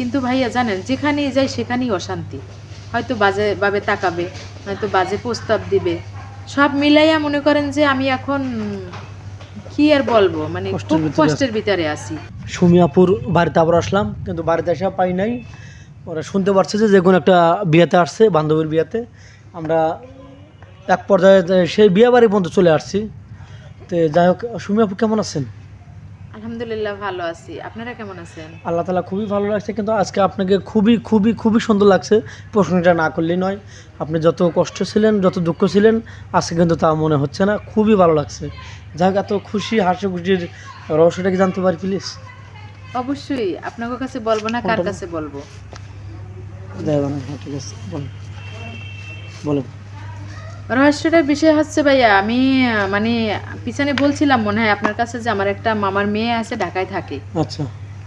কিন্তু ভাইয়া জানেন যেখানেই যাই সেখানেই অশান্তি। হয়তো বাজে ভাবে তাকাবে হয়তো বাজে প্রস্তাব দিবে। সব মিলাইয়া মনে করেন যে আমি এখন কি আর বলব? মানে খুব কষ্টের ভিতরে আছি। সুমিয়াপুর বাড়িতে আবার আসলাম কিন্তু বাড়িতে এসে পাই নাই। ওরা শুনতে পারছে যে যে কোনো একটা বিয়েতে আসছে বান্ধবীর বিয়েতে। আমরা এক পর্যায়ে সেই বিয়ে বাড়ি পর্যন্ত চলে আসছি। তো যাই হোক সুমিয়াপু কেমন আছেন? আলহামদুলিল্লাহ ভালো আছি। আপনারা কেমন আছেন? আল্লাহ তালা খুবই ভালো লাগছে কিন্তু আজকে আপনাকে খুবই খুবই খুবই সুন্দর লাগছে। প্রশ্নটা না করলেই নয় আপনি যত কষ্ট ছিলেন যত দুঃখ ছিলেন আজকে কিন্তু তা মনে হচ্ছে না। খুবই ভালো লাগছে। যাই হোক এত খুশি হাসি খুশির রহস্যটা কি জানতে পারি প্লিজ? অবশ্যই আপনাদের কাছে বলব না কার কাছে বলব? দেবেন হ্যাঁ ঠিক আছে বলেন। বলেন। রহস্যটার বিষয় হচ্ছে ভাইয়া আমি মানে পিছনে বলছিলাম মনে হয় আপনার কাছে যে আমার একটা মামার মেয়ে আছে ঢাকায় থাকে। আচ্ছা।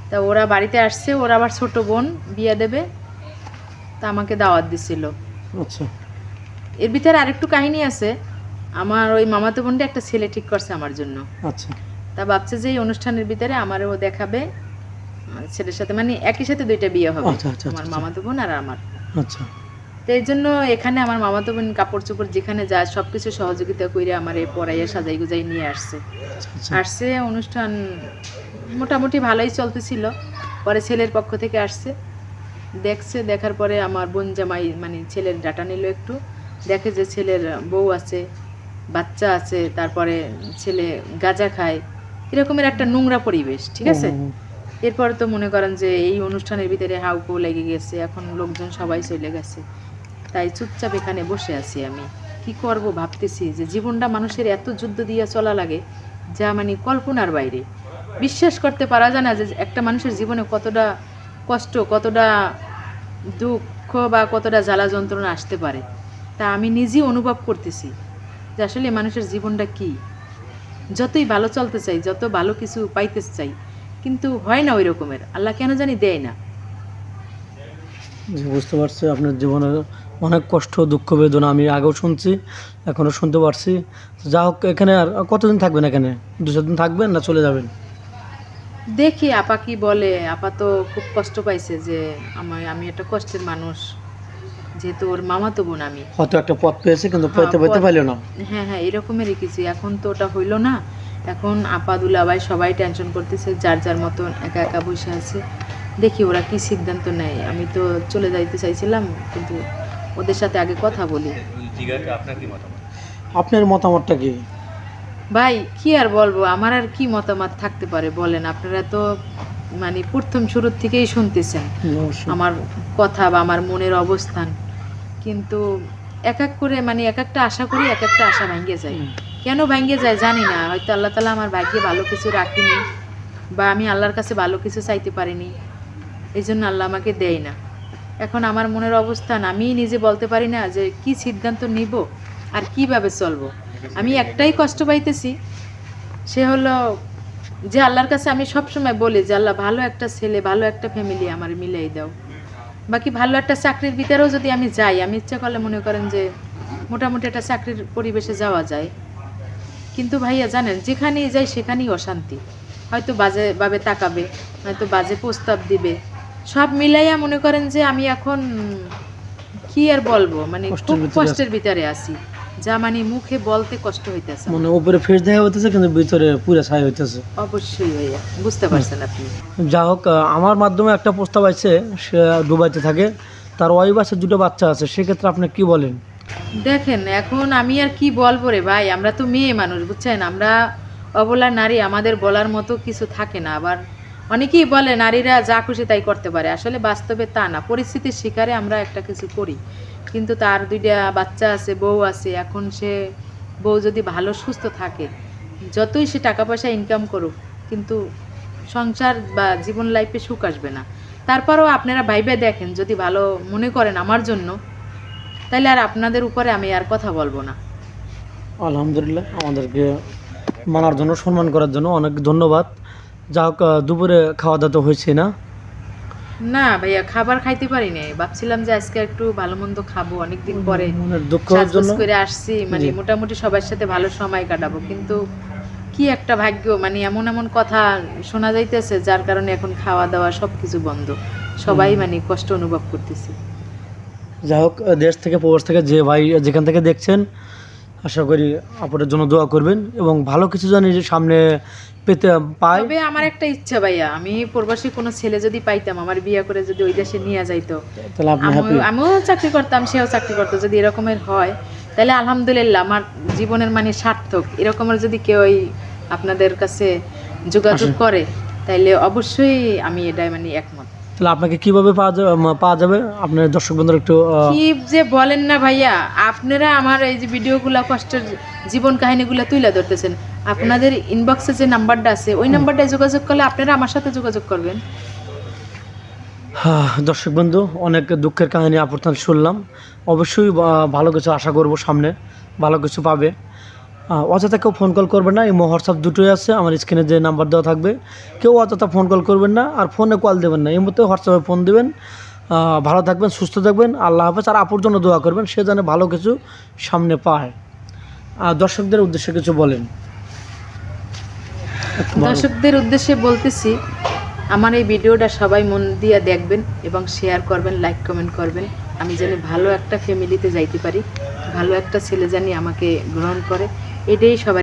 তা ওরা বাড়িতে আসছে ওরা আবার ছোট বোন বিয়ে দেবে। তা আমাকে দাওয়াত দিছিল। আচ্ছা। এর ভিতরে আরেকটু কাহিনী আছে। আমার ওই মামাতো বোনটা একটা ছেলে ঠিক করছে আমার জন্য। আচ্ছা। তা ভাবছে যে এই অনুষ্ঠানের ভিতরে আমারও দেখাবে ছেলের সাথে মানে একই সাথে দুইটা বিয়ে হবে। আচ্ছা, আচ্ছা, আমার আচ্ছা। মামাতো বোন আর আমার। আচ্ছা। তো এই জন্য এখানে আমার মামাতো বোন কাপড় চোপড় যেখানে যায় সব কিছু সহযোগিতা করে আমার এই পড়াইয়া সাজাই গুজাই নিয়ে আসছে। আচ্ছা আচ্ছা। আসছে অনুষ্ঠান মোটামুটি ভালোই চলতেছিল। পরে ছেলের পক্ষ থেকে আসছে। দেখছে দেখার পরে আমার বোন জামাই মানে ছেলের ডাটা নিল একটু। দেখে যে ছেলের বউ আছে বাচ্চা আছে তারপরে ছেলে গাঁজা খায়। এরকমের একটা নোংরা পরিবেশ ঠিক আছে? এরপরে তো মনে করেন যে এই অনুষ্ঠানের ভিতরে হাউকো লেগে গেছে এখন লোকজন সবাই চলে গেছে। তাই চুপচাপ এখানে বসে আছি আমি। কি করব ভাবতেছি যে জীবনটা মানুষের এত যুদ্ধ দিয়ে চলা লাগে, যা মানে কল্পনার বাইরে। বিশ্বাস করতে পারা যায় না যে একটা মানুষের জীবনে কতটা কষ্ট, কতটা দুঃখ বা কতটা জ্বালা যন্ত্রণা আসতে পারে। তা আমি নিজেই অনুভব করতেছি যে আসলে মানুষের জীবনটা কি। যতই ভালো চলতে চাই, যত ভালো কিছু পাইতে চাই, কিন্তু হয় না ওই রকমের আল্লাহ কেন জানি দেয় না। বুঝতে পারছি আপনার জীবনে অনেক কষ্ট দুঃখ বেদনা আমি আগেও শুনছি এখনও শুনতে পারছি। যা হোক এখানে আর কতদিন থাকবেন এখানে? দু দিন থাকবেন না চলে যাবেন? দেখি আপা কি বলে। আপা তো খুব কষ্ট পাইছে যে আমার আমি একটা কষ্টের মানুষ। যেহেতু ওর মামাতো বোন আমি। হয়তো একটা পথ পেয়েছে কিন্তু হ্যাঁ, পেতে পেতে পাইল না। হ্যাঁ হ্যাঁ এরকমেরই কিছু। এখন তো ওটা হইল না। এখন আপা দুলাভাই সবাই টেনশন করতেছে যার যার মতন একা একা বসে আছে। দেখি ওরা কি সিদ্ধান্ত নেয়। আমি তো চলে যাইতে চাইছিলাম কিন্তু ওদের সাথে আগে কথা বলি। আপনার মতামতটা কি? ভাই কি আর বলব আমার আর কি মতামত থাকতে পারে বলেন। আপনারা তো মানে প্রথম শুরুর থেকেই শুনতেছেন। আমার কথা বা আমার মনের অবস্থান। কিন্তু এক এক করে মানে এক একটা আশা করি এক একটা আশা ভাঙ্গে যায়। কেন ভাঙ্গে যায় জানি না হয়তো আল্লাহ তালা আমার ভাগ্যে ভালো কিছু রাখিনি বা আমি আল্লাহর কাছে ভালো কিছু চাইতে পারিনি। এই জন্য আল্লাহ আমাকে দেয় না। এখন আমার মনের অবস্থান, আমি নিজে বলতে পারি না যে কি সিদ্ধান্ত নিব আর কীভাবে চলবো। আমি একটাই কষ্ট পাইতেছি, সে হলো যে আল্লাহর কাছে আমি সবসময় বলি যে আল্লাহ ভালো একটা ছেলে, ভালো একটা ফ্যামিলি আমার মিলাই দাও। বাকি ভালো একটা চাকরির ভিতরেও যদি আমি যাই, আমি ইচ্ছা করলে মনে করেন যে মোটামুটি একটা চাকরির পরিবেশে যাওয়া যায়। কিন্তু ভাইয়া জানেন, যেখানেই যাই সেখানেই অশান্তি। হয়তো বাজে ভাবে তাকাবে, হয়তো বাজে প্রস্তাব দিবে। সব মিলাইয়া মনে করেন যে আমি এখন কি আর বলব? মানে খুব ভিতরে কষ্টের ভিতরে আছি। যা মানে মুখে বলতে কষ্ট হইতেছে। মানে উপরে ফেস দেখা হইতেছে কিন্তু ভিতরে পুরো ছাই হইতেছে। অবশ্যই ভাইয়া বুঝতে পারছেন আপনি। যা হোক আমার মাধ্যমে একটা প্রস্তাব আছে সে দুবাইতে থাকে। তার ওয়াইফ আছে দুটো বাচ্চা আছে সেক্ষেত্রে আপনি কি বলেন? দেখেন এখন আমি আর কি বলব রে ভাই? আমরা তো মেয়ে মানুষ বুঝছেন? আমরা অবলা নারী আমাদের বলার মতো কিছু থাকে না। আবার অনেকেই বলে, নারীরা যা খুশি তাই করতে পারে। আসলে বাস্তবে তা না। পরিস্থিতির শিকারে আমরা একটা কিছু করি। কিন্তু তার দুইটা বাচ্চা আছে, বউ আছে, এখন সে বউ যদি ভালো, সুস্থ থাকে, যতই সে টাকা পয়সা ইনকাম করুক, কিন্তু সংসার বা জীবন লাইফে সুখ আসবে না। তারপরেও আপনারা ভাইবে দেখেন, যদি ভালো মনে করেন আমার জন্য তাহলে আর আপনাদের উপরে আমি আর কথা বলব না। আলহামদুলিল্লাহ, আমাদেরকে মানার জন্য, সম্মান করার জন্য অনেক ধন্যবাদ। যা হোক দুপুরে খাওয়া দাওয়া তো হয়েছে না? না ভাইয়া খাবার খাইতে পারি নাই। ভাবছিলাম যে আজকে একটু ভালো মন্দ খাব। অনেকদিন পরে দুঃখের জন্য। করে আসছি। মানে মোটামুটি সবার সাথে ভালো সময় কাটাবো। কিন্তু কি একটা ভাগ্য মানে এমন এমন কথা শোনা যাইতেছে যার কারণে এখন খাওয়া দাওয়া সব কিছু বন্ধ। সবাই মানে কষ্ট অনুভব করতেছি। যাই হোক দেশ থেকে প্রবাস থেকে যে ভাই যেখান থেকে দেখছেন আশা করি আপনাদের জন্য দোয়া করবেন এবং ভালো কিছু জানি যে সামনে পেতে পাই। তবে আমার একটা ইচ্ছা ভাইয়া আমি প্রবাসী কোনো ছেলে যদি পাইতাম আমার বিয়ে করে যদি ওই দেশে নিয়ে যাইতো। তাহলে আপনি হ্যাপি আমিও- চাকরি করতাম সেও চাকরি করতো যদি এরকমের হয় তাহলে আলহামদুলিল্লাহ আমার জীবনের মানে সার্থক। এরকমের যদি কেউ আপনাদের কাছে যোগাযোগ করে তাইলে অবশ্যই আমি এটাই মানে একমত। তাহলে আপনাকে কীভাবে পাওয়া যাবে পাওয়া যাবে? আপনার দর্শক বন্ধুরা একটু কি যে বলেন না ভাইয়া আপনারা আমার এই যে ভিডিওগুলো কষ্টের জীবন কাহিনীগুলো তুলে ধরতেছেন। আপনাদের ইনবক্সে যে নাম্বারটা আছে ওই নাম্বারটায় যোগাযোগ করলে আপনারা আমার সাথে যোগাযোগ করবেন। হ্যাঁ, দর্শক বন্ধু অনেক দুঃখের কাহিনী আপনার শুনলাম। অবশ্যই ভালো কিছু আশা করব সামনে ভালো কিছু পাবে। অযথা কেউ ফোন কল করবেন না, এই হোয়াটসঅ্যাপ দুটোই আছে, আমার স্ক্রিনে যে নাম্বার দেওয়া থাকবে। কেউ অযথা ফোন কল করবেন না, আর ফোনে কল দেবেন না। এই মুহূর্তে হোয়াটসঅ্যাপে ফোন দেবেন ভালো থাকবেন, সুস্থ থাকবেন, আল্লাহ হাফেজ। আর আপুর জন্য দোয়া করবেন, সে যেন ভালো কিছু সামনে পায়। আর দর্শকদের উদ্দেশ্যে কিছু বলেন। দর্শকদের উদ্দেশ্যে বলতেছি, আমার এই ভিডিওটা সবাই মন দিয়ে দেখবেন এবং শেয়ার করবেন লাইক কমেন্ট করবেন। আমি যেন ভালো একটা ফ্যামিলিতে যাইতে পারি, ভালো একটা ছেলে জানি আমাকে গ্রহণ করে। এটাই সবাই